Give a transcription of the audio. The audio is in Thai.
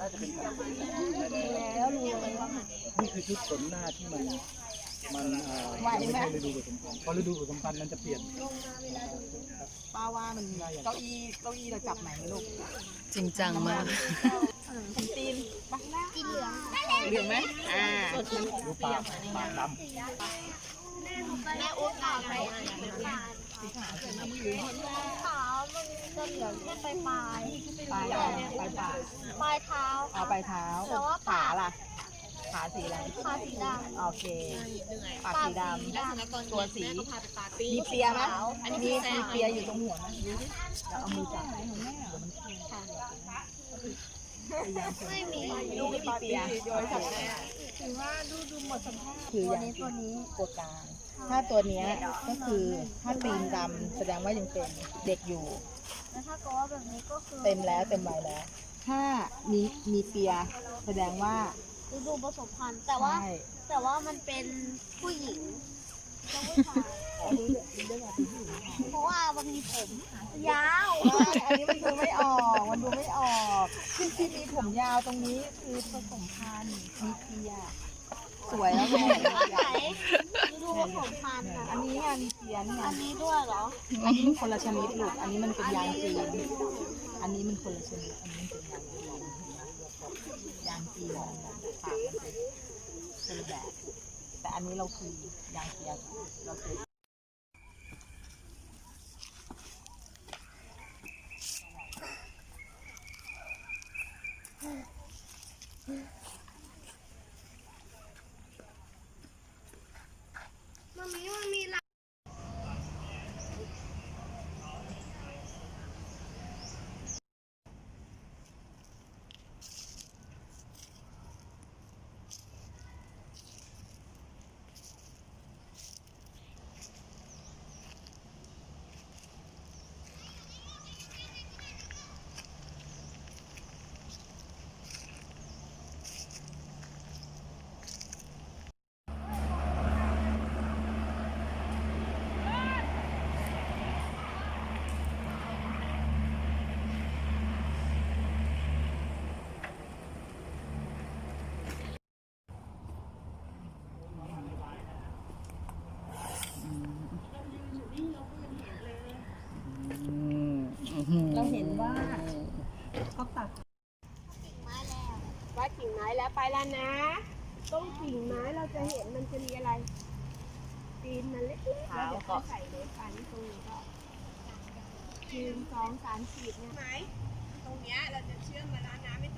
น่าจะเป็นการแล้วรู้เลยว่านี่คือชุดขนหน้าที่มันมันอ่าไม่ใช่ฤดูผสมพันธุ์เพราะฤดูผสมพันธุ์มันจะเปลี่ยนป้าว่ามันเก้าอี้เก้าอี้เราจับไหนลูกจริงจังมากเห็นตีนปะสีเหลืองเหลืองไหมอ่าดูปากปากดแม่อุ้มเอาไปขาว มันจะเหลืองแค่ปลายปลายปลายปลายปลายปลายเท้าเอาปลายเท้าแต่ว่าขาล่ะ ขาสีอะไรขาสีดำ โอเคปากสีดำตัวสีมีเปียไหมมีมีเปียอยู่ตรงหัวไหมดูดิเดี๋ยวเอามือจับแม่เดี๋ยวมันพยายามไม่มีดูกไม่มีเปียจับถือว่าดูดูหมดสภาพคืออย่างตัวนี้ตัวกลาง ถ้าตัวเนี้ยก็คือถ้าตีนดำแสดงว่ายังเป็นเด็กอยู่ แล้วถ้าเกิดว่าแบบนี้ก็คือเต็มแล้วเต็มวัยแล้ว ถ้ามีมีเปียแสดงว่าฤดูผสมพันธุ์แต่ว่า ใช่แต่ว่ามันเป็นผู้หญิงต้องผู้ชายอันนี้เรื่องอะไรเป็นผู้หญิงเพราะว่ามันมีผมยาวอันนี้มันดูไม่ออกมันดูไม่ออกที่ที่มีผมยาวตรงนี้คือผสมพันธุ์มีเปีย สวยแล้วแม่ว่าไหนฤดูผสมพันธุ์อะอันนี้อะมีเปียนี่อัอะนนี้ด้วยเหรอ อันนี้มันคนละชนิดลูก อันนี้มันเป็นยางจีน อันนี้มันคนละชนิด อันนี้เป็นยางจีนยางจีนมันปากมันเป็นคนละแบบ แต่อันนี้เราคือยางเปียเราคือ มันมีมันมีลาย เราเห็นว่าเขาตัด ไม้แล้ว ว่ากิ่งไม้ แล้วไปแล้วนะ ต้นกิ่งไม้เราจะเห็นมันจะมีอะไรตีนมันเล็กๆแล้วเดี๋ยวเขาใส่เลยฟันตรงนี้ก็หนึ่งสองสามสี่เนี่ยไหมตรงเนี้ยเราจะเชื่อมมาแล้วนะไม่ต้อง